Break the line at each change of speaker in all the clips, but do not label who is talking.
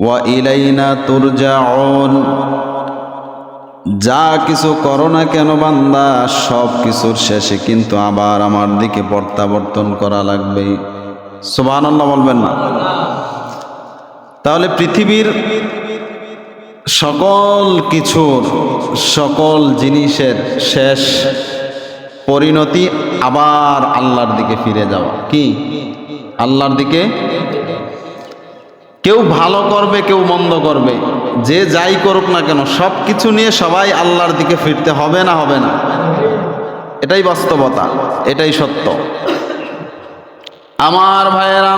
ওয়াইলাইনা তুরজাউন। যা কিছু করো না কেন বান্দা, সব কিছুর শেষে কিন্তু আবার আমার দিকে প্রত্যাবর্তন করা লাগবে। সুবহানাল্লাহ বলবেন না? তাহলে পৃথিবীর সকল কিছুর, সকল জিনিসের শেষ পরিণতি আবার আল্লাহর দিকে ফিরে যাওয়া। কি? আল্লাহর দিকে কেউ ভালো করবে, কেউ মন্দ করবে। যে যাই করুক না কেন, সব কিছু নিয়ে সবাই আল্লাহর দিকে ফিরতে হবে না হবে না। এটাই বাস্তবতা, এটাই সত্য। আমার ভাইয়েরা,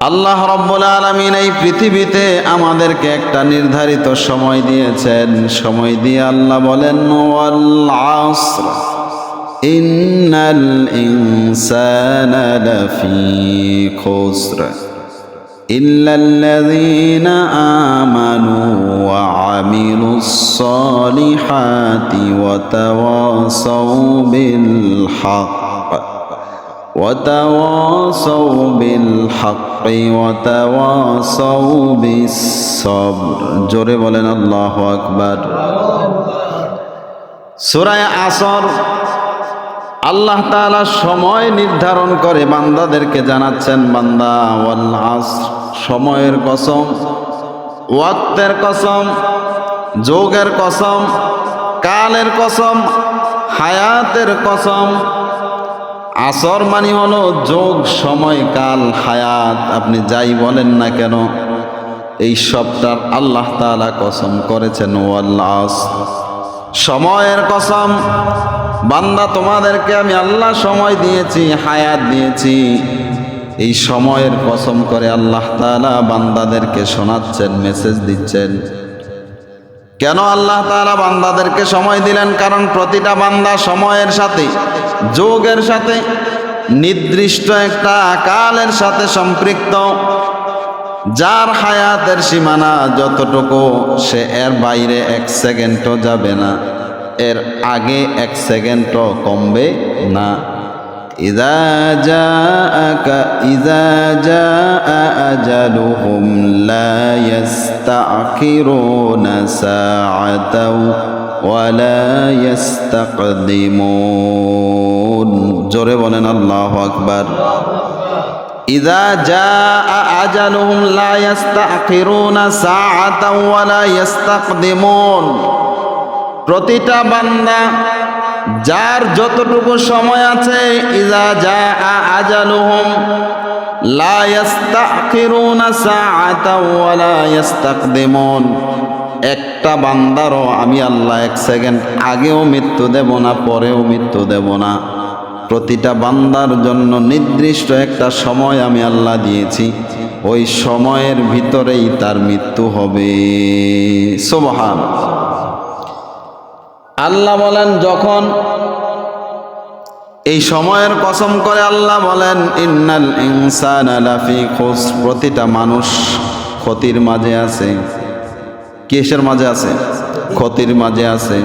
আল্লাহ রব্বুল আলমিন এই পৃথিবীতে আমাদেরকে একটা নির্ধারিত সময় দিয়েছেন। সময় দিয়ে আল্লাহ বলেন ইন্নাল ইনসানা লাফি খুসর। إلا الذين آمنوا وعملوا الصالحات وتواصوا بالحق وتواصوا بالحق وتواصوا بالصبر. جرب لنا الله أكبر. سورة عصر আল্লাহ তাআলা সময় নির্ধারণ করে বান্দাদেরকে জানাচ্ছেন, বান্দা, ওয়াল সময়ের কসম, ওয়াক্তের কসম, যোগের কসম, কালের কসম, হায়াতের কসম। আসর মানে হলো যোগ, সময়, কাল, হায়াত। আপনি যাই বলেন না কেন, এই সবটার আল্লাহ তাআলা কসম করেছেন ওয়াল্লাহ সময়ের কসম বান্দা, তোমাদেরকে আমি আল্লাহ সময় দিয়েছি, হায়াত দিয়েছি। এই সময়ের কসম করে আল্লাহ তাআলা বান্দাদেরকে শোনাচ্ছেন, মেসেজ দিচ্ছেন। কেন আল্লাহ তাআলা বান্দাদেরকে সময় দিলেন? কারণ প্রতিটা বান্দা সময়ের সাথে, যোগের সাথে, নির্দিষ্ট একটা কালের সাথে সম্পৃক্ত। যার হায়াতের সীমানা যতটুকু, সে এর বাইরে এক সেকেন্ডও যাবে না। এর আগে এক সেকেন্ডও কমবে না إذا جاءك إذا جاء أجلهم لا يستأخرون ساعة ولا يستقدمون জোরে বলেন আল্লাহ আকবার إذا جاء أجلهم لا يستأخرون ساعة ولا يستقدمون প্রতিটা বান্দা যার যতটুকু সময় আছে ইজা যা আজালুহুম, লা ইয়াস্তাখিরুনা সাআতাও ওয়ালা ইয়াস্তাকদিমুন একটা বান্দারও আমি আল্লাহ এক সেকেন্ড আগেও মৃত্যু দেব না, পরেও মৃত্যু দেব না। প্রতিটা বান্দার জন্য নির্দিষ্ট একটা সময় আমি আল্লাহ দিয়েছি। ওই সময়ের ভিতরেই তার মৃত্যু হবে। সোবহান আল্লাহ বলেন, যখন এই সময়ের কসম করে আল্লাহ বলেন, ইন্নাল ইনসান লাফি খোঁজ প্রতিটা মানুষ ক্ষতির মাঝে আছে। কিসের মাঝে আছে? ক্ষতির মাঝে আছে।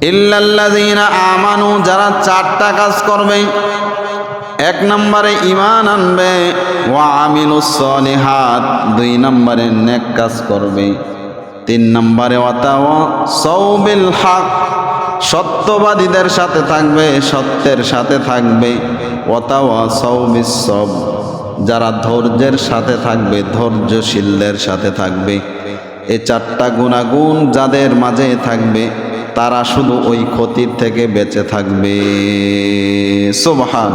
ইল্লাল্লাযীনা আমানু, যারা চারটা কাজ করবে, এক নম্বরে ইমান আনবে, ওয়া আমিলুস সলিহাত, দুই নম্বরে নেক কাজ করবে। তিন নম্বরে সৌবিল হক। সত্যবাদীদের সাথে থাকবে, সত্যের সাথে থাকবে। সব যারা ধৈর্যের সাথে থাকবে, ধৈর্যশীলদের সাথে থাকবে। এ চারটা গুণাগুণ যাদের মাঝে থাকবে, তারা শুধু ওই ক্ষতির থেকে বেঁচে থাকবে। সুবহান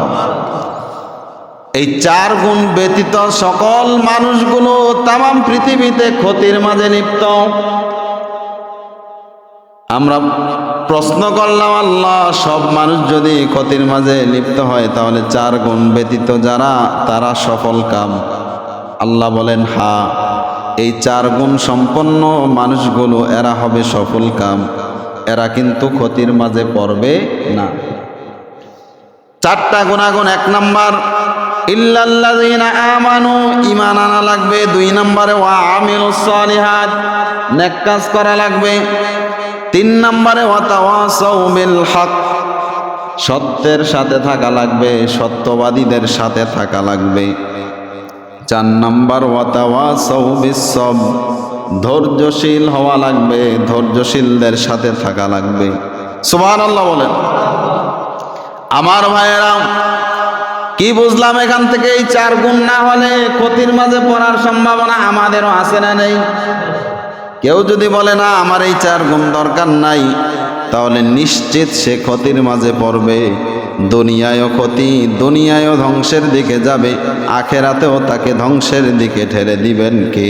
এই চার গুণ ব্যতীত সকল মানুষগুলো তাম পৃথিবীতে ক্ষতির মাঝে লিপ্ত। আমরা প্রশ্ন করলাম, আল্লাহ, সব মানুষ যদি ক্ষতির মাঝে লিপ্ত হয়, তাহলে চার গুণ ব্যতীত যারা, তারা সফল কাম? আল্লাহ বলেন, হা, এই চার গুণ সম্পন্ন মানুষগুলো, এরা হবে সফল কাম। এরা কিন্তু ক্ষতির মাঝে পড়বে না। চারটা গুণাগুণ, এক নাম্বার আমানু আনা লাগবে, দুই নম্বরে করা লাগবে। তিন নম্বরে সত্যের সাথে থাকা লাগবে, সত্যবাদীদের সাথে থাকা লাগবে। চার নাম্বার ধৈর্যশীল হওয়া লাগবে, ধৈর্যশীলদের সাথে থাকা লাগবে। সুবহান আল্লাহ বলেন। আমার ভাইয়েরা কি বুঝলাম এখান থেকে এই চার গুণ না হলে ক্ষতির মাঝে পড়ার সম্ভাবনা আমাদেরও আছে না নেই? কেউ যদি বলে, না, আমার এই চার গুণ দরকার নাই, তাহলে নিশ্চিত সে ক্ষতির মাঝে পড়বে। দুনিয়ায়ও ক্ষতি, দুনিয়ায়ও ধ্বংসের দিকে যাবে। আখেরাতেও তাকে ধ্বংসের দিকে ঠেলে দিবেন কে?